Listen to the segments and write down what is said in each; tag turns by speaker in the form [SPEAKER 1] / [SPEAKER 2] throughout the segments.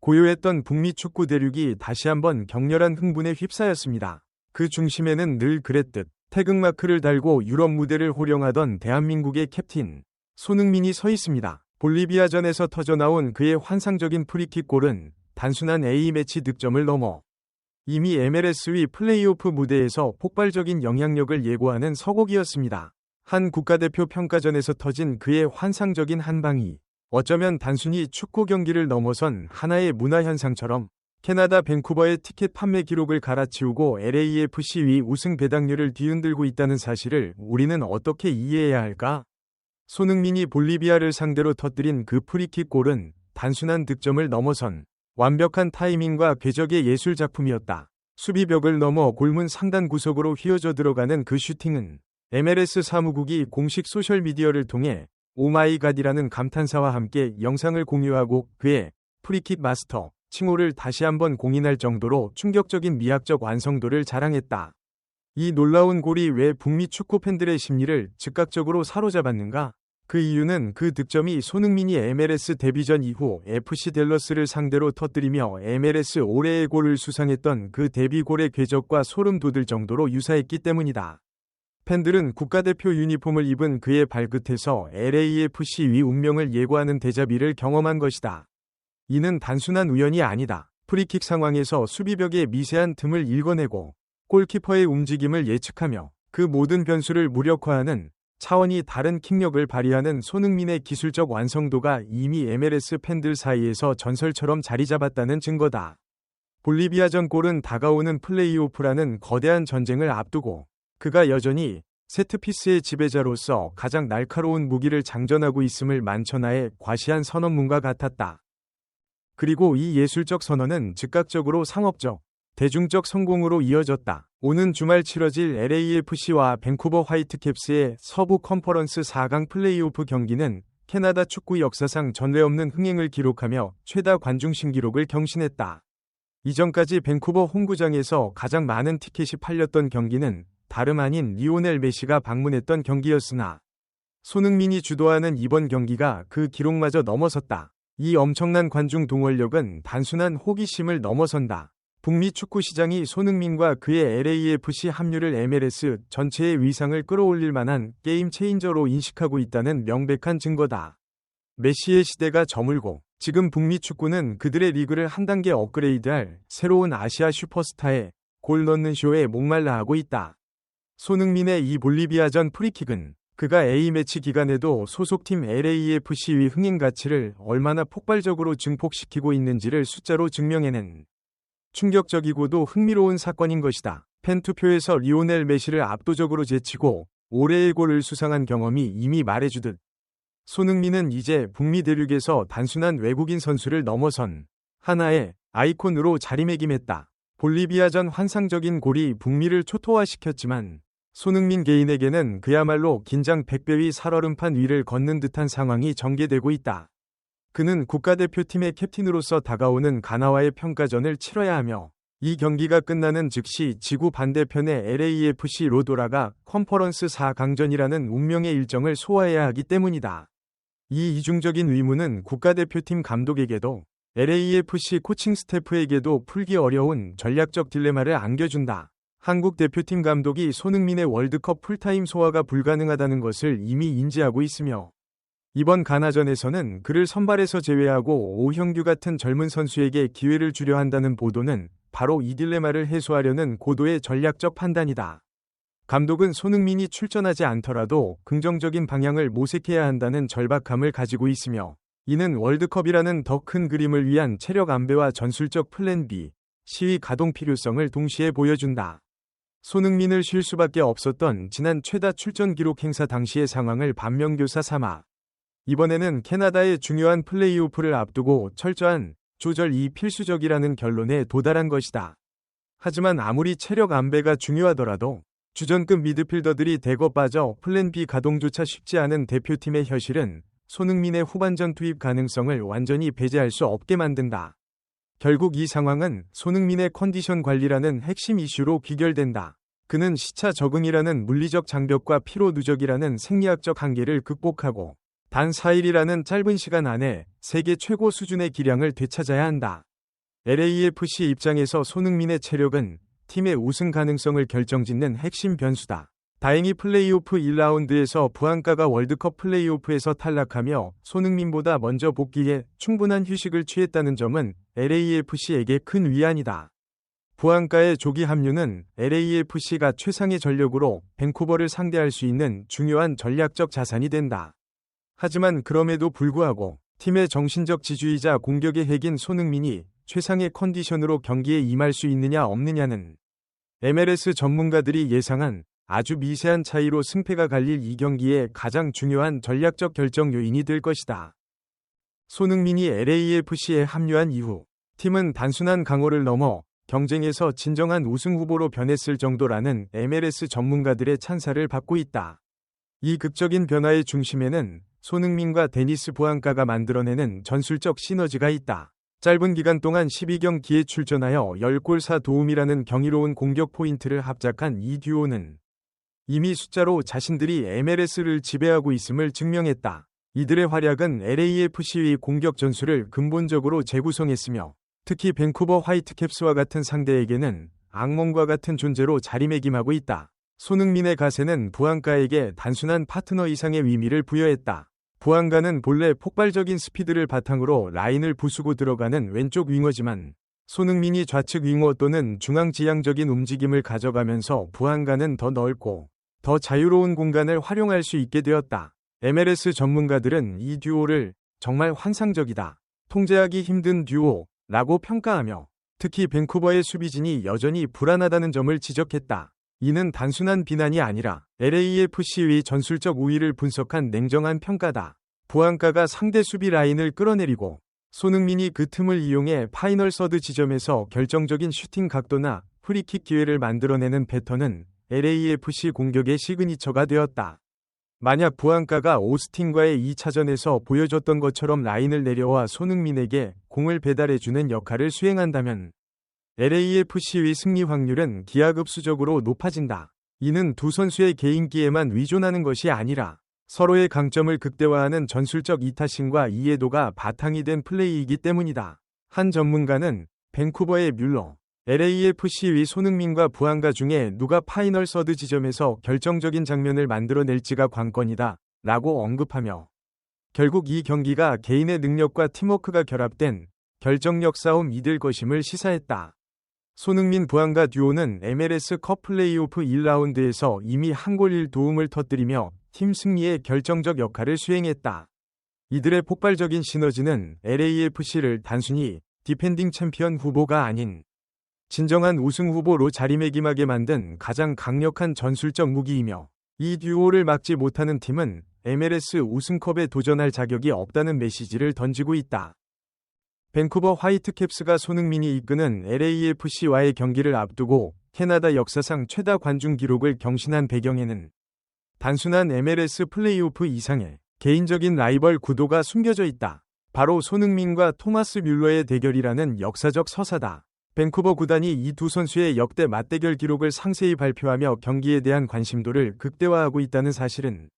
[SPEAKER 1] 고요했던 북미 축구 대륙이 다시 한번 격렬한 흥분에 휩싸였습니다. 그 중심에는 늘 그랬듯 태극마크를 달고 유럽 무대를 호령하던 대한민국의 캡틴 손흥민이 서 있습니다. 볼리비아전에서 터져나온 그의 환상적인 프리킥 골은 단순한 A매치 득점을 넘어 이미 MLS 위 플레이오프 무대에서 폭발적인 영향력을 예고하는 서곡이었습니다. 한 국가대표 평가전에서 터진 그의 환상적인 한 방이 어쩌면 단순히 축구 경기를 넘어선 하나의 문화 현상처럼 캐나다 밴쿠버의 티켓 판매 기록을 갈아치우고 LAFC 위 우승 배당률을 뒤흔들고 있다는 사실을 우리는 어떻게 이해해야 할까? 손흥민이 볼리비아를 상대로 터뜨린 그 프리킥 골은 단순한 득점을 넘어선 완벽한 타이밍과 궤적의 예술 작품이었다. 수비벽을 넘어 골문 상단 구석으로 휘어져 들어가는 그 슈팅은 MLS 사무국이 공식 소셜미디어를 통해 오마이갓이라는 감탄사와 함께 영상을 공유하고 그의 프리킥 마스터 칭호를 다시 한번 공인할 정도로 충격적인 미학적 완성도를 자랑했다. 이 놀라운 골이 왜 북미 축구 팬들의 심리를 즉각적으로 사로잡았는가? 그 이유는 그 득점이 손흥민이 MLS 데뷔전 이후 FC 델러스를 상대로 터뜨리며 MLS 올해의 골을 수상했던 그 데뷔골의 궤적과 소름 돋을 정도로 유사했기 때문이다. 팬들은 국가대표 유니폼을 입은 그의 발끝에서 LAFC 위 운명을 예고하는 대자비를 경험한 것이다. 이는 단순한 우연이 아니다. 프리킥 상황에서 수비벽의 미세한 틈을 읽어내고 골키퍼의 움직임을 예측하며 그 모든 변수를 무력화하는 차원이 다른 킥력을 발휘하는 손흥민의 기술적 완성도가 이미 MLS 팬들 사이에서 전설처럼 자리 잡았다는 증거다. 볼리비아전 골은 다가오는 플레이오프라는 거대한 전쟁을 앞두고 그가 여전히 세트피스의 지배자로서 가장 날카로운 무기를 장전하고 있음을 만천하에 과시한 선언문과 같았다. 그리고 이 예술적 선언은 즉각적으로 상업적, 대중적 성공으로 이어졌다. 오는 주말 치러질 LAFC와 밴쿠버 화이트캡스의 서부 컨퍼런스 4강 플레이오프 경기는 캐나다 축구 역사상 전례 없는 흥행을 기록하며 최다 관중 신기록을 경신했다. 이전까지 밴쿠버 홈구장에서 가장 많은 티켓이 팔렸던 경기는 다름 아닌 리오넬 메시가 방문했던 경기였으나 손흥민이 주도하는 이번 경기가 그 기록마저 넘어섰다. 이 엄청난 관중 동원력은 단순한 호기심을 넘어선다. 북미 축구 시장이 손흥민과 그의 LAFC 합류를 MLS 전체의 위상을 끌어올릴 만한 게임 체인저로 인식하고 있다는 명백한 증거다. 메시의 시대가 저물고 지금 북미 축구는 그들의 리그를 한 단계 업그레이드할 새로운 아시아 슈퍼스타의 골 넣는 쇼에 목말라 하고 있다. 손흥민의 이 볼리비아전 프리킥은 그가 A매치 기간에도 소속팀 LAFC의 흥행 가치를 얼마나 폭발적으로 증폭시키고 있는지를 숫자로 증명해낸 충격적이고도 흥미로운 사건인 것이다. 팬투표에서 리오넬 메시를 압도적으로 제치고 올해의 골을 수상한 경험이 이미 말해주듯 손흥민은 이제 북미 대륙에서 단순한 외국인 선수를 넘어선 하나의 아이콘으로 자리매김했다. 볼리비아전 환상적인 골이 북미를 초토화시켰지만 손흥민 개인에게는 그야말로 긴장 100배의 살얼음판 위를 걷는 듯한 상황이 전개되고 있다. 그는 국가대표팀의 캡틴으로서 다가오는 가나와의 평가전을 치러야 하며 이 경기가 끝나는 즉시 지구 반대편의 LAFC로 돌아가 컨퍼런스 4강전이라는 운명의 일정을 소화해야 하기 때문이다. 이 이중적인 의무는 국가대표팀 감독에게도 LAFC 코칭 스태프에게도 풀기 어려운 전략적 딜레마를 안겨준다. 한국 대표팀 감독이 손흥민의 월드컵 풀타임 소화가 불가능하다는 것을 이미 인지하고 있으며 이번 가나전에서는 그를 선발에서 제외하고 오형규 같은 젊은 선수에게 기회를 주려 한다는 보도는 바로 이 딜레마를 해소하려는 고도의 전략적 판단이다. 감독은 손흥민이 출전하지 않더라도 긍정적인 방향을 모색해야 한다는 절박함을 가지고 있으며 이는 월드컵이라는 더 큰 그림을 위한 체력 안배와 전술적 플랜 B, 시위 가동 필요성을 동시에 보여준다. 손흥민을 쉴 수밖에 없었던 지난 최다 출전 기록 행사 당시의 상황을 반면교사 삼아 이번에는 캐나다의 중요한 플레이오프를 앞두고 철저한 조절이 필수적이라는 결론에 도달한 것이다. 하지만 아무리 체력 안배가 중요하더라도 주전급 미드필더들이 대거 빠져 플랜 B 가동조차 쉽지 않은 대표팀의 현실은 손흥민의 후반전 투입 가능성을 완전히 배제할 수 없게 만든다. 결국 이 상황은 손흥민의 컨디션 관리라는 핵심 이슈로 귀결된다. 그는 시차 적응이라는 물리적 장벽과 피로 누적이라는 생리학적 한계를 극복하고 단 4일이라는 짧은 시간 안에 세계 최고 수준의 기량을 되찾아야 한다. LAFC 입장에서 손흥민의 체력은 팀의 우승 가능성을 결정짓는 핵심 변수다. 다행히 플레이오프 1라운드에서 부안가가 월드컵 플레이오프에서 탈락하며 손흥민보다 먼저 복귀해 충분한 휴식을 취했다는 점은 LAFC에게 큰 위안이다. 부안가의 조기 합류는 LAFC가 최상의 전력으로 밴쿠버를 상대할 수 있는 중요한 전략적 자산이 된다. 하지만 그럼에도 불구하고 팀의 정신적 지주이자 공격의 핵인 손흥민이 최상의 컨디션으로 경기에 임할 수 있느냐 없느냐는 MLS 전문가들이 예상한 아주 미세한 차이로 승패가 갈릴 이 경기의 가장 중요한 전략적 결정 요인이 될 것이다. 손흥민이 LAFC에 합류한 이후 팀은 단순한 강호를 넘어 경쟁에서 진정한 우승 후보로 변했을 정도라는 MLS 전문가들의 찬사를 받고 있다. 이 극적인 변화의 중심에는 손흥민과 데니스 보안가가 만들어내는 전술적 시너지가 있다. 짧은 기간 동안 12경기에 출전하여 10골 4도움이라는 경이로운 공격 포인트를 합작한 이 듀오는 이미 숫자로 자신들이 MLS를 지배하고 있음을 증명했다. 이들의 활약은 LAFC의 공격 전술을 근본적으로 재구성했으며 특히 밴쿠버 화이트캡스와 같은 상대에게는 악몽과 같은 존재로 자리매김하고 있다. 손흥민의 가세는 부안가에게 단순한 파트너 이상의 의미를 부여했다. 부안가는 본래 폭발적인 스피드를 바탕으로 라인을 부수고 들어가는 왼쪽 윙어지만 손흥민이 좌측 윙어 또는 중앙 지향적인 움직임을 가져가면서 부안가는 더 넓고 더 자유로운 공간을 활용할 수 있게 되었다. MLS 전문가들은 이 듀오를 정말 환상적이다. 통제하기 힘든 듀오라고 평가하며 특히 밴쿠버의 수비진이 여전히 불안하다는 점을 지적했다. 이는 단순한 비난이 아니라 LAFC의 전술적 우위를 분석한 냉정한 평가다. 부안가가 상대 수비 라인을 끌어내리고 손흥민이 그 틈을 이용해 파이널 서드 지점에서 결정적인 슈팅 각도나 프리킥 기회를 만들어내는 패턴은 LAFC 공격의 시그니처가 되었다. 만약 부안가가 오스틴과의 2차전에서 보여줬던 것처럼 라인을 내려와 손흥민에게 공을 배달해주는 역할을 수행한다면 LAFC의 승리 확률은 기하급수적으로 높아진다. 이는 두 선수의 개인기에만 위존하는 것이 아니라 서로의 강점을 극대화하는 전술적 이타심과 이해도가 바탕이 된 플레이이기 때문이다. 한 전문가는 밴쿠버의 뮬러, LAFC의 손흥민과 부안가 중에 누가 파이널 서드 지점에서 결정적인 장면을 만들어낼지가 관건이다. 라고 언급하며 결국 이 경기가 개인의 능력과 팀워크가 결합된 결정력 싸움이 될 것임을 시사했다. 손흥민 부안가 듀오는 MLS 컵 플레이오프 1라운드에서 이미 한 골 1도움을 터뜨리며 팀 승리에 결정적 역할을 수행했다. 이들의 폭발적인 시너지는 LAFC를 단순히 디펜딩 챔피언 후보가 아닌 진정한 우승 후보로 자리매김하게 만든 가장 강력한 전술적 무기이며 이 듀오를 막지 못하는 팀은 MLS 우승컵에 도전할 자격이 없다는 메시지를 던지고 있다. 밴쿠버 화이트캡스가 손흥민이 이끄는 LAFC와의 경기를 앞두고 캐나다 역사상 최다 관중 기록을 경신한 배경에는 단순한 MLS 플레이오프 이상의 개인적인 라이벌 구도가 숨겨져 있다. 바로 손흥민과 토마스 뮬러의 대결이라는 역사적 서사다. 밴쿠버 구단이 이 두 선수의 역대 맞대결 기록을 상세히 발표하며 경기에 대한 관심도를 극대화하고 있다는 사실은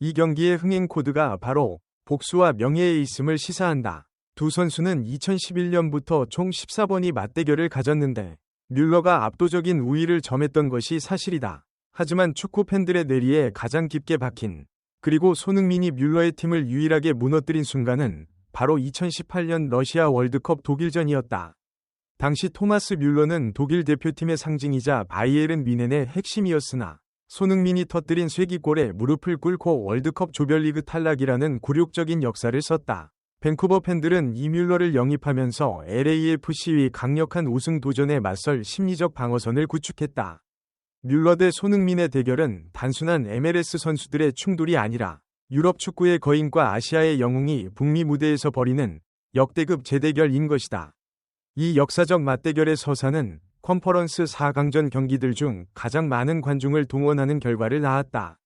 [SPEAKER 1] 이 경기의 흥행 코드가 바로 복수와 명예에 있음을 시사한다. 두 선수는 2011년부터 총 14번이 맞대결을 가졌는데 뮬러가 압도적인 우위를 점했던 것이 사실이다. 하지만 축구 팬들의 뇌리에 가장 깊게 박힌 그리고 손흥민이 뮬러의 팀을 유일하게 무너뜨린 순간은 바로 2018년 러시아 월드컵 독일전이었다. 당시 토마스 뮬러는 독일 대표팀의 상징이자 바이에른 미넨의 핵심이었으나 손흥민이 터뜨린 쐐기골에 무릎을 꿇고 월드컵 조별리그 탈락이라는 굴욕적인 역사를 썼다. 밴쿠버 팬들은 이 뮬러를 영입하면서 LAFC의 강력한 우승 도전에 맞설 심리적 방어선을 구축했다. 뮬러 대 손흥민의 대결은 단순한 MLS 선수들의 충돌이 아니라 유럽 축구의 거인과 아시아의 영웅이 북미 무대에서 벌이는 역대급 재대결인 것이다. 이 역사적 맞대결의 서사는 컨퍼런스 4강전 경기들 중 가장 많은 관중을 동원하는 결과를 낳았다.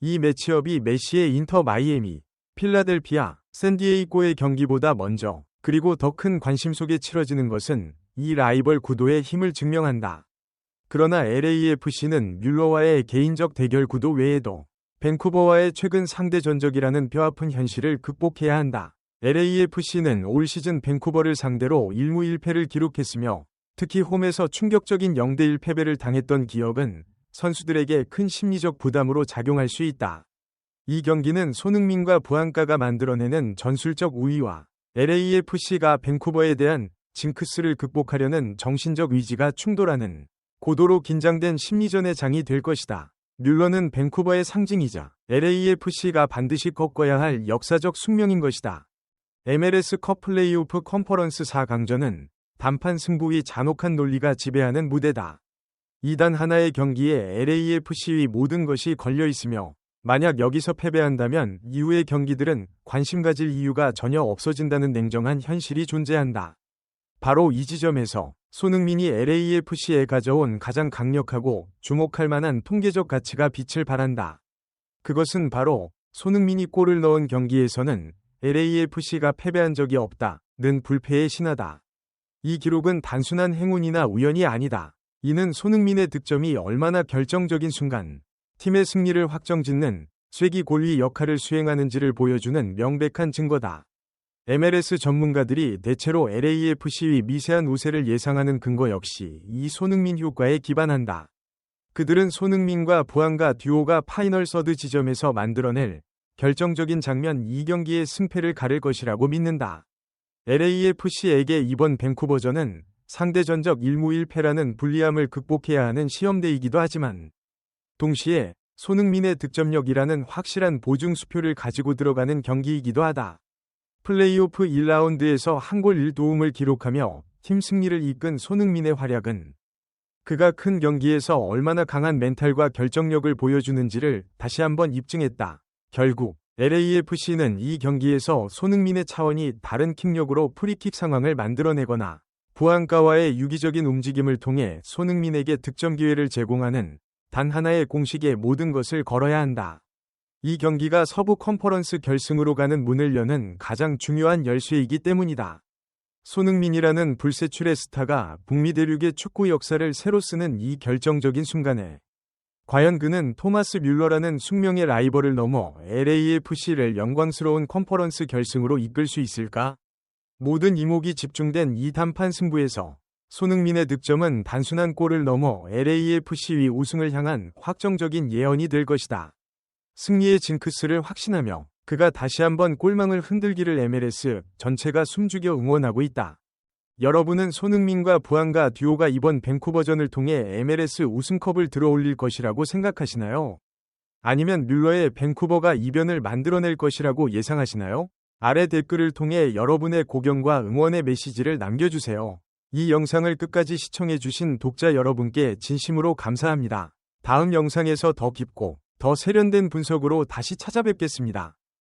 [SPEAKER 1] 이 매치업이 메시의 인터 마이애미, 필라델피아, 샌디에이고의 경기보다 먼저 그리고 더 큰 관심 속에 치러지는 것은 이 라이벌 구도의 힘을 증명한다. 그러나 LAFC는 뮬러와의 개인적 대결 구도 외에도 밴쿠버와의 최근 상대 전적이라는 뼈아픈 현실을 극복해야 한다. LAFC는 올 시즌 밴쿠버를 상대로 1무 1패를 기록했으며 특히 홈에서 충격적인 0대1 패배를 당했던 기억은 선수들에게 큰 심리적 부담으로 작용할 수 있다. 이 경기는 손흥민과 부안가가 만들어내는 전술적 우위와 LAFC가 밴쿠버에 대한 징크스를 극복하려는 정신적 의지가 충돌하는 고도로 긴장된 심리전의 장이 될 것이다. 뮬러는 밴쿠버의 상징이자 LAFC가 반드시 꺾어야 할 역사적 숙명인 것이다. MLS 컵 플레이오프 컨퍼런스 4강전은 단판 승부의 잔혹한 논리가 지배하는 무대다. 이단 하나의 경기에 LAFC의 모든 것이 걸려 있으며 만약 여기서 패배한다면 이후의 경기들은 관심 가질 이유가 전혀 없어진다는 냉정한 현실이 존재한다. 바로 이 지점에서 손흥민이 LAFC에 가져온 가장 강력하고 주목할 만한 통계적 가치가 빛을 발한다. 그것은 바로 손흥민이 골을 넣은 경기에서는 LAFC가 패배한 적이 없다 는 불패의 신화다. 이 기록은 단순한 행운이나 우연이 아니다. 이는 손흥민의 득점이 얼마나 결정적인 순간 팀의 승리를 확정짓는 쐐기 골위 역할을 수행하는지를 보여주는 명백한 증거다. MLS 전문가들이 대체로 LAFC의 미세한 우세를 예상하는 근거 역시 이 손흥민 효과에 기반한다. 그들은 손흥민과 부안가 듀오가 파이널 서드 지점에서 만들어낼 결정적인 장면 2경기의 승패를 가릴 것이라고 믿는다. LAFC에게 이번 밴쿠버전은 상대 전적 1무 1패라는 불리함을 극복해야 하는 시험대이기도 하지만 동시에 손흥민의 득점력이라는 확실한 보증 수표를 가지고 들어가는 경기이기도 하다. 플레이오프 1라운드에서 한 골 1도움을 기록하며 팀 승리를 이끈 손흥민의 활약은 그가 큰 경기에서 얼마나 강한 멘탈과 결정력을 보여주는지를 다시 한번 입증했다. 결국 LAFC는 이 경기에서 손흥민의 차원이 다른 킥력으로 프리킥 상황을 만들어내거나 부안가와의 유기적인 움직임을 통해 손흥민에게 득점 기회를 제공하는 단 하나의 공식에 모든 것을 걸어야 한다. 이 경기가 서부 컨퍼런스 결승으로 가는 문을 여는 가장 중요한 열쇠이기 때문이다. 손흥민이라는 불세출의 스타가 북미 대륙의 축구 역사를 새로 쓰는 이 결정적인 순간에 과연 그는 토마스 뮬러라는 숙명의 라이벌을 넘어 LAFC를 영광스러운 컨퍼런스 결승으로 이끌 수 있을까? 모든 이목이 집중된 이 단판 승부에서 손흥민의 득점은 단순한 골을 넘어 LAFC의 우승을 향한 확정적인 예언이 될 것이다. 승리의 징크스를 확신하며 그가 다시 한번 골망을 흔들기를 MLS 전체가 숨죽여 응원하고 있다. 여러분은 손흥민과 부안가 듀오가 이번 밴쿠버전을 통해 MLS 우승컵을 들어올릴 것이라고 생각하시나요? 아니면 뮬러의 밴쿠버가 이변을 만들어낼 것이라고 예상하시나요? 아래 댓글을 통해 여러분의 고견과 응원의 메시지를 남겨주세요. 이 영상을 끝까지 시청해주신 독자 여러분께 진심으로 감사합니다. 다음 영상에서 더 깊고 더 세련된 분석으로 다시 찾아뵙겠습니다.